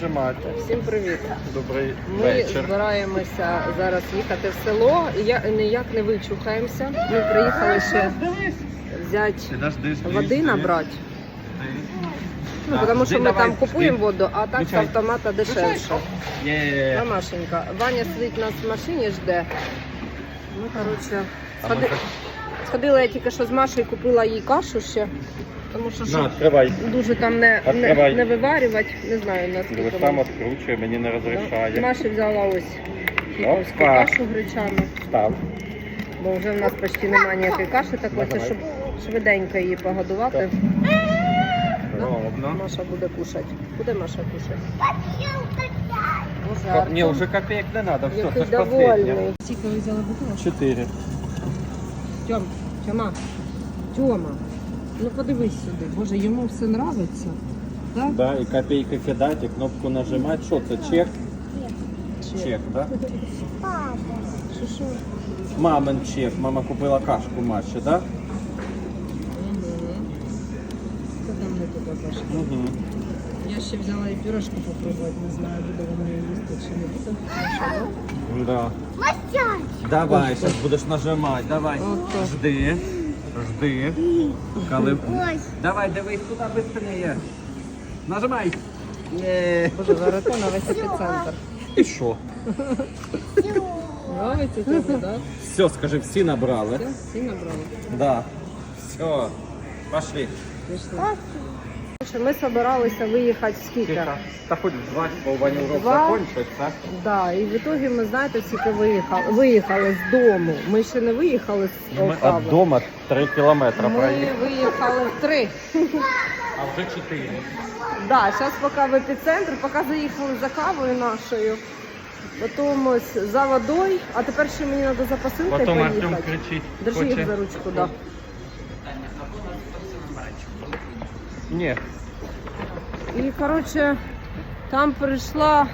нажимати. Всім привіт. Добрий Ми вечір. збираємося зараз їхати в село. Я ніяк не вичухаємося. Ми приїхали ще взяти води набрати. Ну, тому що ми там купуємо воду, а так з автомата дешевше. Є. Машенька, Ваня сидить нас в машині, жде. Ну, коротше, сходи... сходила я тільки що з Машею, купила їй кашу ще. Тому що На, щоб відкривай. дуже там не, не, Відкривай. не виварювати, не знаю наскільки. Дивись, воно. там відкручує, мені не розрішає. Маша взяла ось кіповську Опа. кашу гречану, Став. бо вже в нас почти немає ніякої каші, так Давай. щоб швиденько її погодувати. Ровно. Маша буде кушати. Буде Маша кушати? Боже, Артем, Ні, вже копійок не треба, все, який це ж последнє. довольний. Скільки ви взяли бутилок? Чотири. Тьом, Тьома, Тьома, ну подивись сюди. Боже, йому все нравиться. Так? Да, і копійки кидати, і кнопку нажимати. Що це, чек? Чек, да? Що що? Мамин чек. Мама купила кашку Маші, да? Що там не туди пошли? Угу. Я ще взяла і пюрешку попробувати, не знаю, буде вона її їсти чи не буде. Хорошо? Да. Давай, зараз будеш нажимати. Давай. Ото. Жди. Жди. Коли... Давай, дивись туди швидше. Нажимай. Є. Боже, зараз на весь епіцентр. І що? Нравиться тобі, так? Все, скажи, всі набрали. Все, всі набрали. Да. Все. Пошли. Пішли. Ми збиралися виїхати в скільки? Та хоч два, бо Ваня урок Два. закончиться. Да, і в итоге ми знаєте, скільки виїхали. Виїхали з дому. Ми ще не виїхали з Ми Полтави. від дома 3 кілометри Ми проїхали. виїхали в три. А вже 4. Да, зараз поки в епіцентр, поки заїхали за кавою нашою. Потім ось за водою, а тепер ще мені треба за посилкою Потім Артем поїхати. кричить. Держи їх за ручку, да. Ні. І коротше, там прийшла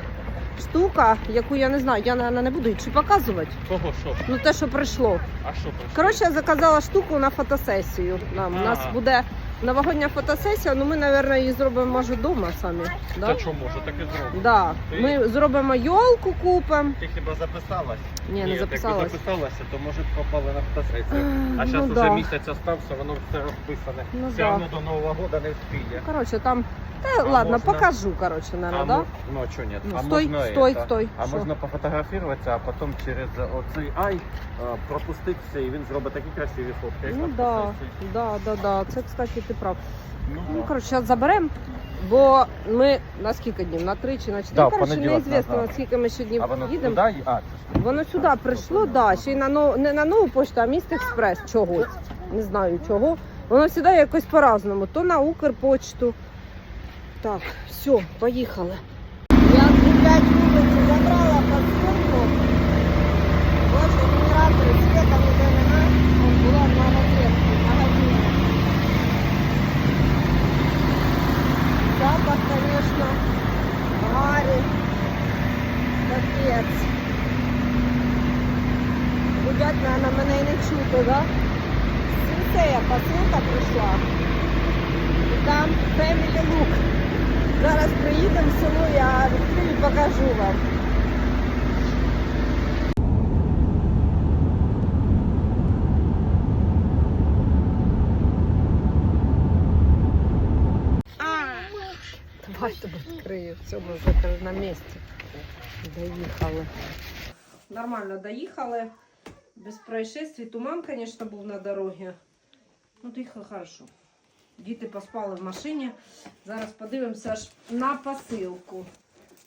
штука, яку я не знаю, я наверное, не буду чи показувати. Кого що? Ну те, що прийшло. А що прийшло? Коротше, я заказала штуку на фотосесію. Нам. У нас буде новогодня фотосесія, ну ми, мабуть, її зробимо може вдома самі. Да? Та що може, так і зробимо. Да. Ти? Ми зробимо йолку купимо. Ти хіба записалась? Ні, не записалась. Якби записалася, то може б попали на фотосесію. А, А ну зараз да. місяць остався, воно все розписане. Ну все да. одно до Нового року не встигне. Коротше, там. Та А ладно, можна? покажу, коротше, А, наверное, да? мо- ну а чого ні? Ну, а стой, можна стой, это, стой. А Що? можна пофотографуватися, а потім через оцей ай а, пропустити все, і він зробить такі красиві фотки. як Ну да, фотосесії. да, да, да. Це, кстати, ти прав. Ну, Ну, да. коротше, зараз заберемо, бо ми на скільки днів? На три чи на чотири? Да, Ну, в коротше, понеділок неізвісно, назад. на скільки ми ще днів А воно їдемо. А, це ж Воно сюди прийшло, да, ще й на нов... не на нову пошту, а міст експрес чогось. Не знаю чого. Воно завжди якось по-разному. То на Укрпочту. Так, все, поїхали. Я гулять вулиці забрала подсумку. Боже, генератори світа ніде нема. Там була в Запах, конечно, гарі. Капец. Гудять, наверное, мене і не чути, да? Сінтея посилка прийшла. І там Family Look. Зараз приїдемо в село, я покажу вам. Давай тебе відкрию. Все, ми вже на місці. Доїхали. Нормально доїхали. Без происшествий. Туман, звісно, був на дорозі. Ну, тихо, хорошо. Діти поспали в машині. Зараз подивимося аж на посилку.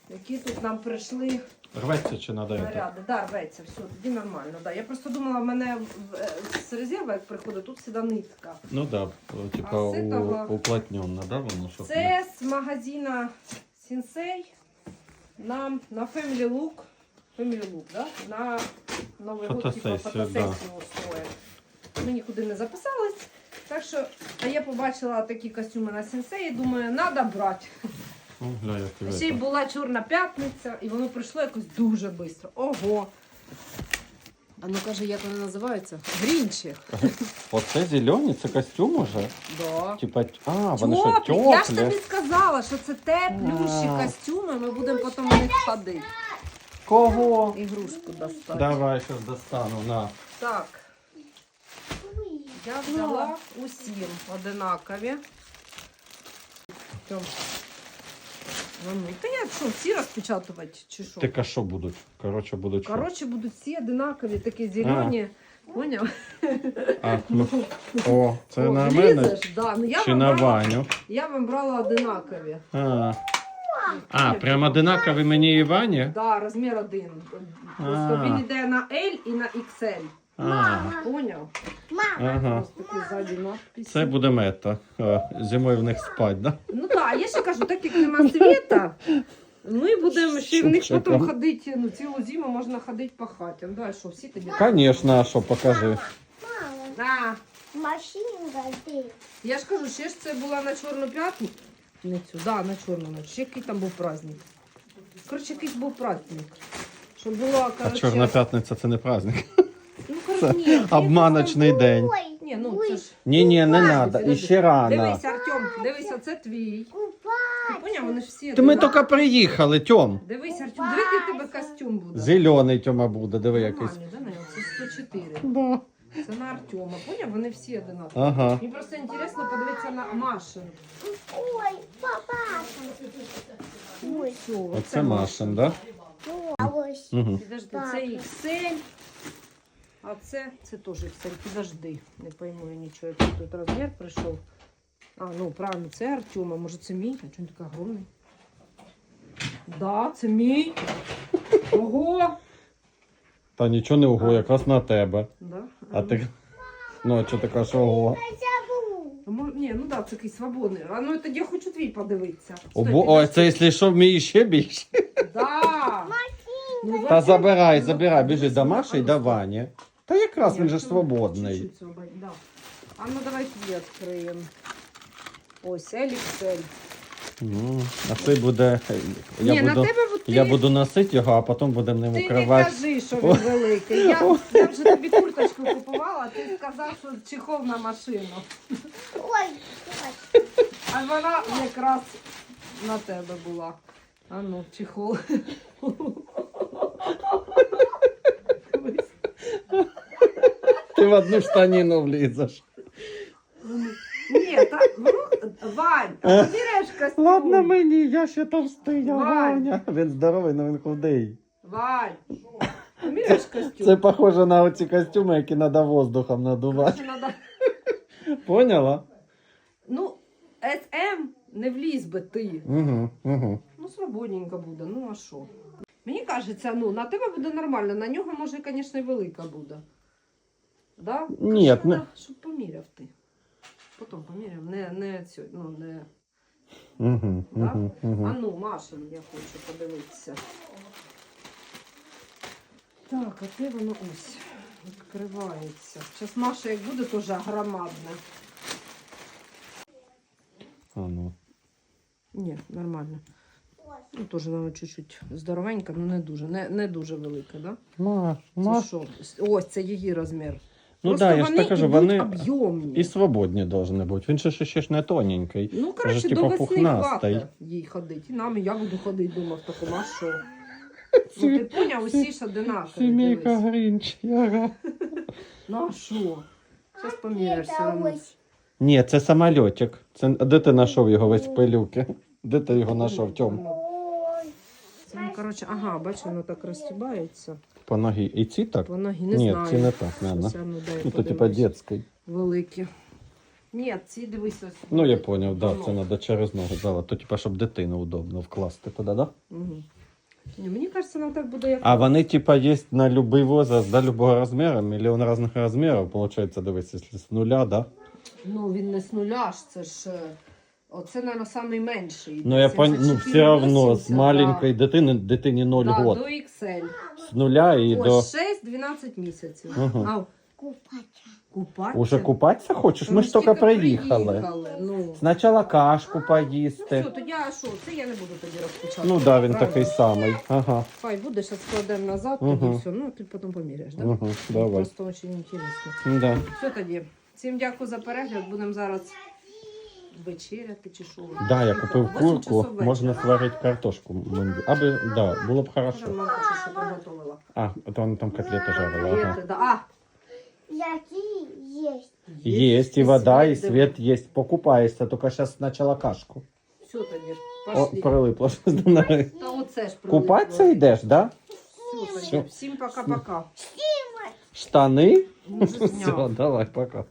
Які тут нам прийшли Рветься чи это? наряди. Да, рветься, все, тоді нормально. Да. Я просто думала, в мене в- е, з резерву, як приходить, тут всегда нитка. Ну да, типа А з этого- у, уплотненно, да, воно щоб не- Це з магазина Сінсей нам на Family Look. Family Look, да? На Новий год типа, Фотосесію, фотосесію устроїть. Ми нікуди не записались. Так що, а я побачила такі костюми на Сінсеї, думаю, треба брати. Гля, як Ще й була чорна п'ятниця, і воно прийшло якось дуже швидко. Ого! А ну каже, як вони називаються? Грінчі. Оце зелені, це костюм уже? Да. Типа, а, вони що Теплі. Я ж тобі сказала, що це теплющі А. костюми, ми будемо потім в них ходити. Кого? Ігрушку достати. Давай, зараз достану, на. Так, я взяла усім одинакові. Тьом. Ну, ну, та я що, всі розпечатувати чи що? Так а що будуть? Коротше, будуть що? Коротше, будуть всі одинакові, такі зелені. Поняв? А, ну, о, це О, на мене влізеш? Да. Ну, я, чи вам на брала, Ваню? я вам брала одинакові. А, а прям одинакові мені і Вані? Да, розмір один. Просто А. він йде на L і на XL. А, Поняв? ага. Ось такі ззаді надписи. Це буде мета. А, Зимою в них спать, да? Ну так, я ще кажу, так як нема світа, ми будемо ще в них потім ходити, ну цілу зиму можна ходити по хаті. Ну давай, що, всі тобі? Конечно, а що, покажи. А, Машинка я ж кажу, ще ж це була на Чорну п'ятницю. Не цю, да, на Чорну ніч. Ще який там був праздник. Коротше, якийсь був праздник. Що було, А коротше... Чорна п'ятниця це не праздник. Ну, ні. Обманочний день. Ні, ну це ж... Ні, ні, не треба. підожди. Іще рано. Дивись, Артем, дивись, оце твій. Ти поняв, вони ж всі... То ми одинакові. тільки приїхали, Тьом. Дивись, Артем, диви, який у тебе костюм буде. Зелений Тьома буде, диви якийсь. Нормальний, Це 104. Да. Це на Артема, поняв? Вони всі одинакові. Ага. Мені просто інтересно подивитися на Машин. ой, папа. Ой, Оце Машин, да? Угу. Підожди, це XL. А це, це теж XL. Підожди. Не пойму я нічого, який тут розмір прийшов. А, ну правильно, це Артема. Може це мій? А чому він такий огромний? Да, це мій. Ого! Та нічого не ого, якраз на тебе. Да? А ти. Ну, а що ти кажеш, ого? А мож- Ні, ну да, це такий свободний. А ну тоді я хочу твій подивитися. О, Стой, бо- підожди. Ой, це якщо що, мій ще більше. Да. Ну, Та забирай, ну, забирай, біжи до Маші і до а ну, Вані. Та якраз він же свободний. да. А ну давай твій відкриємо. Ось, Еліксель. Ну, а це буде. Я Ні, буду, на тебе от ти, я буду носити його, а потім будемо ним ти не укривати. кажи, що він великий. Я, я вже тобі курточку купувала, а ти сказав, що чехол на машину. Ой, ой. А вона якраз на тебе була. А ну, чехол. Ти в одну штаніну влізеш. Ні, так, ну, Вань, а ти береш костюм. Ладно мені, я ще товстий, я Вань. Ваня. Він здоровий, але він худий. Вань, ти береш костюм. Це похоже на оці костюми, які треба воздухом надувати. Короче, надо... Поняла? Ну, СМ не вліз би ти. Угу, угу. Ну, свободненько буде, ну а що? Мені кажеться, ну, на тебе буде нормально, на нього, може, звісно, і велика буде. Да? Ні, Кажи, не- щоб поміряв ти. Потім поміряв, не, не цю, ну, не. Угу, Да? угу, угу. А ну, Машин, я хочу подивитися. Так, а де воно ось відкривається. Зараз Маша як буде теж громадна. А ну. Ні, нормально. Ну, теж вона чуть-чуть здоровенька, ну не дуже, не, не дуже велика, да? Маш, Це Маш. Ось це її розмір. Ну Просто так, да, я ж так кажу, вони об'ємні. і свободні повинні бути. Він ще, ще, ж не тоненький. Ну, коротше, типа, до весни пухнастий. хватить їй ходити. І нам, і я буду ходити дома в такому, а що? Ну, ти поняв, усі ж одинакові. Сімейка дивись. Грінч. Яга. Ну, а що? Зараз поміряєш все Це Ні, це самольотик. Це... Де ти знайшов його весь в пилюки? Де ти його знайшов, Тьом? Ой. Це, ну, коротше, ага, бачу, воно так розтібається. По ногі. І ці так? По ноги, не Ні, знаю. ці не так, наверное. а ну, дай Ну, то типа подивлюсь. детський. Великі. Ні, ці дивись ось. Ну, я поняв, да, Ну. це треба через ногу зала. То типа, щоб дитину удобно вкласти туди, да? Угу. Ні, мені кажеться, нам так буде як. А вони, типа, є на любий возраст, до любого розміру, мільйон різних розмірів, получается, дивись, якщо з нуля, да? Ну, він не з нуля ж, це ж. е, Оце, мабуть, найменший. Ну, я пон... ну, все равно, з 74-80, маленької дитини, дитині 0 да, год. до XL. З нуля і до... Ось 6-12 місяців. Ага. Ау. Купаться. Купатися? Уже купатися хочеш? Ми ж тільки приїхали. Ну. Спочатку кашку Ну поїсти. все, тоді а що? Це я не буду тоді розпочати. Ну да, він Правильно. такий самий. Ага. Хай буде, зараз складемо назад, Мгм. тоді все. Ну, ти потім поміряєш, так? Да? Угу, давай. Просто дуже інтересно. Да. Все тоді. Всім дякую за перегляд. Будемо зараз вечеряти чи що. Да, я купив курку, можна сварити картошку. Аби, да, було б хорошо. мамка ще що приготувала. А, то вона там котлети жарила. Ага. Є, да. А, Які есть. Есть и вода, и світ, свет есть. Покупаешься, только сейчас сначала кашку. Все тоді. О, Пошли. прилипло щось до неї. Та оце ж прилипло. Купатися йдеш, да? Все. Всім пока-пока. Штани? Може, Все, зняв. давай, пока.